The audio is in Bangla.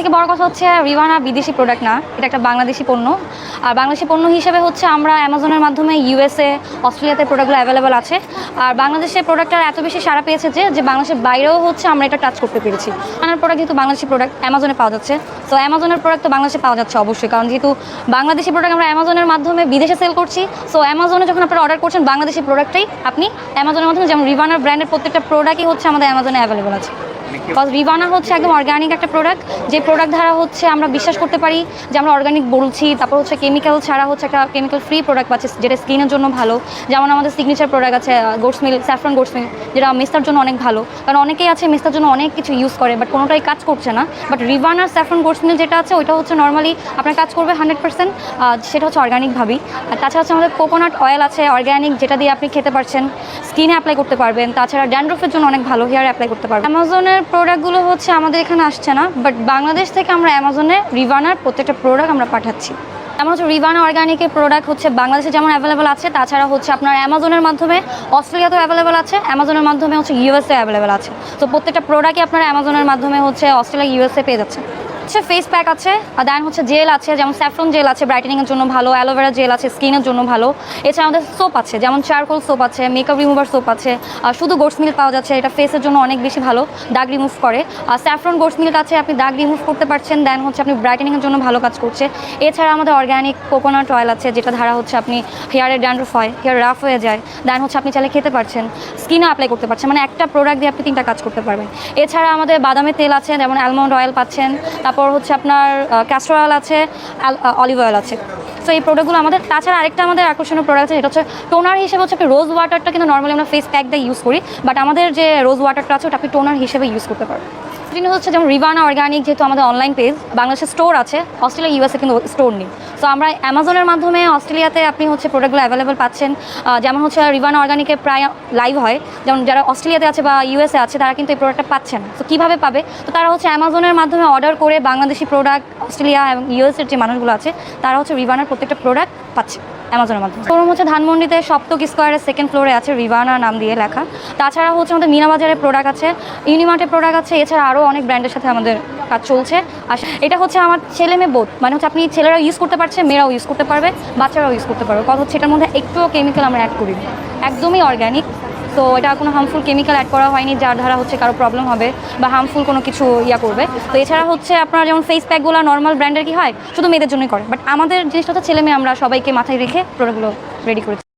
থেকে বড় কথা হচ্ছে রিভানা বিদেশি প্রোডাক্ট না, এটা একটা বাংলাদেশি পণ্য। আর বাংলাদেশি পণ্য হিসেবে হচ্ছে আমরা অ্যামাজনের মাধ্যমে ইউএসএ, অস্ট্রেলিয়াতে প্রোডাক্টগুলো অ্যাভেলেবেল আছে। আর বাংলাদেশের প্রোডাক্টটা এত বেশি সারা পেয়েছে যে যে বাংলাদেশের বাইরেও হচ্ছে আমরা এটা টাচ করতে পেরেছি। আমার প্রোডাক্ট যেহেতু বাংলাদেশি প্রোডাক্ট অ্যামাজনে পাওয়া যাচ্ছে। তো অ্যামাজনের প্রোডাক্ট তো বাংলাদেশে পাওয়া যাচ্ছে অবশ্যই, কারণ যেহেতু বাংলাদেশি প্রোডাক্ট আমরা অ্যামাজনের মাধ্যমে বিদেশে সেল করছি। সো অ্যামাজনে যখন আপনারা অর্ডার করছেন বাংলাদেশি প্রোডাক্টটাই আপনি অ্যামাজনের মাধ্যমে, যেমন রিভানার ব্র্যান্ডের প্রত্যেকটা প্রোডাক্টই হচ্ছে আমাদের অ্যামাজনে অ্যাভেলেবেল আছে। বিকজ রিভানা হচ্ছে একদম অর্গ্যানিক একটা প্রোডাক্ট যে প্রোডাক্ট দ্বারা হচ্ছে আমরা বিশ্বাস করতে পারি যে আমরা অর্গানিক বলছি। তারপর হচ্ছে কেমিক্যাল ছাড়া হচ্ছে একটা কেমিক্যাল ফ্রি প্রোডাক্ট পাচ্ছে, যেটা স্কিনের জন্য ভালো। যেমন আমাদের সিগনেচার প্রোডাক্ট আছে goat's milk saffron goat's milk যেটা মেস্তার জন্য অনেক ভালো। কারণ অনেকেই আছে মেস্তার জন্য অনেক কিছু ইউজ করে বাট কোনোটাই কাজ করছে না। বাট রিভানার স্যাফ্রন গোটস মিল যেটা আছে, ওইটা হচ্ছে নর্মালি আপনার কাজ করবে হান্ড্রেড পার্সেন্ট সেটা হচ্ছে অর্গানিকভাবেই আর তাছাড়া হচ্ছে আমাদের কোকোনাট অয়েল আছে অর্গ্যানিক যেটা দিয়ে আপনি খেতে পারছেন। স্কিনে অ্যাপ্লাই করতে পারবেন। তাছাড়া ড্যান্ড্রফের জন্য অনেক ভালো হেয়ার অ্যাপ্লাই করতে পারবেন। অ্যামাজনের প্রোডাক্টগুলো হচ্ছে আমাদের এখানে আসছে না বাট বাংলাদেশ থেকে আমরা অ্যামাজনে রিভানার প্রত্যেকটা প্রোডাক্ট আমরা পাঠাচ্ছি। যেমন হচ্ছে রিভানা অর্গানিকের প্রোডাক্ট হচ্ছে বাংলাদেশে যেমন অ্যাভেলেবেল আছে, তাছাড়া হচ্ছে আপনার অ্যামাজনের মাধ্যমে অস্ট্রেলিয়াতেও অ্যাভেলেবেল আছে অ্যামাজনের মাধ্যমে হচ্ছে ইউএসএ অ্যাভেলেবেল আছে। তো প্রত্যেকটা প্রোডাক্টই আপনারা অ্যামাজনের মাধ্যমে হচ্ছে অস্ট্রেলিয়া ইউএসএ পেয়ে যাচ্ছে হচ্ছে ফেস প্যাক আছে, আর দেন হচ্ছে জেল আছে, যেমন স্যাফ্রন জেল আছে ব্রাইটেনিংয়ের জন্য ভালো অ্যালোভেরা জেল আছে স্কিনের জন্য ভালো। এছাড়া আমাদের সোপ আছে, যেমন চারকোল সোপ আছে মেকআপ রিমুভার সোপ আছে, আর শুধু গোটস মিল্ক পাওয়া যাচ্ছে, এটা ফেসের জন্য অনেক বেশি ভালো, দাগ রিমুভ করে। আর স্যাফ্রন গোটস মিল্ক আছে, আপনি দাগ রিমুভ করতে পারছেন দেন হচ্ছে আপনি ব্রাইটেনিংয়ের জন্য ভালো কাজ করছে। এছাড়া আমাদের অর্গ্যানিক কোকোনাট অয়েল আছে, যেটা ধারা হচ্ছে আপনি হেয়ারের ড্যান্ড্রফ হয় হেয়ার রাফ হয়ে যায় দেন হচ্ছে আপনি চাইলে খেতে পারছেন স্কিনে অ্যাপ্লাই করতে পারছেন মানে একটা প্রোডাক্ট দিয়ে আপনি তিনটা কাজ করতে পারবেন। এছাড়া আমাদের বাদামের তেল আছে, যেমন অ্যালমন্ড অয়েল পাচ্ছেন, তারপর হচ্ছে আপনার ক্যাস্টর অয়েল আছে অলিভ অয়েল আছে। সো এই প্রোডাক্টগুলো আমাদের, তাছাড়া আরেকটা আমাদের আকর্ষণীয় প্রোডাক্ট আছে যেটা হচ্ছে টোনার হিসেবে হচ্ছে রোজ ওয়াটারটা কিন্তু নর্মালি আমরা ফেস প্যাক দিয়ে ইউজ করি বাট আমাদের যে রোজ ওয়াটারটা আছে, ওটা আপনি টোনার হিসেবে ইউজ করতে পারেন। জিনিস হচ্ছে যেমন রিভানা অর্গানিক যেহেতু আমাদের অনলাইন পেজ বাংলাদেশের স্টোর আছে অস্ট্রেলিয়া ইউএসএ কিন্তু স্টোর নেই। সো আমরা অ্যামাজনের মাধ্যমে অস্ট্রেলিয়াতে আপনি হচ্ছে প্রোডাক্টগুলো অ্যাভেলেবেল পাচ্ছেন। যেমন হচ্ছে রিভান অর্গানিকে প্রায় লাইভ হয়। যেমন যারা অস্ট্রেলিয়াতে আছে বা ইউএসএ আছে, তারা কিন্তু এই প্রোডাক্টটা পাচ্ছে না তো কীভাবে পাবে? তো তারা হচ্ছে অ্যামাজনের মাধ্যমে অর্ডার করে বাংলাদেশি প্রোডাক্ট অস্ট্রেলিয়া এবং ইউএসএর যে মানুষগুলো আছে, তারা হচ্ছে রিভানের প্রত্যেকটা প্রোডাক্ট পাচ্ছে। অ্যামাজনের মাধ্যমে। শোরুম হচ্ছে ধানমন্ডিতে সপ্তক স্কোয়ারের সেকেন্ড ফ্লোরে আছে রিভানা নাম দিয়ে লেখা। তাছাড়া হচ্ছে আমাদের মিনাবাজারের প্রোডাক্ট আছে ইউনিমার্টের প্রোডাক্ট আছে, এছাড়া আরও অনেক ব্র্যান্ডের সাথে আমাদের কাজ চলছে। আর এটা হচ্ছে আমার ছেলে মেয়ে বোধ মানে হচ্ছে আপনি ছেলেরাও ইউজ করতে পারছে, মেয়েরাও ইউজ করতে পারবে, বাচ্চারাও ইউজ করতে পারবে। কথা হচ্ছে এটার মধ্যে একটুও কেমিক্যাল আমরা অ্যাড করি। একদমই অর্গ্যানিক তো এটা কোনো হার্মফুল কেমিক্যাল অ্যাড করা হয়নি, যার দ্বারা হচ্ছে কারও প্রবলেম হবে বা হার্মফুল কোনো কিছু ইয়া করবে। তো এছাড়া হচ্ছে আপনার যেমন ফেস প্যাকগুলো নর্মাল ব্র্যান্ডের কি হয়? শুধু মেয়েদের জন্যই করে। বাট আমাদের জিনিসটা তো ছেলে মেয়ে আমরা সবাইকে মাথায় রেখে প্রোডাক্টগুলো রেডি করেছি।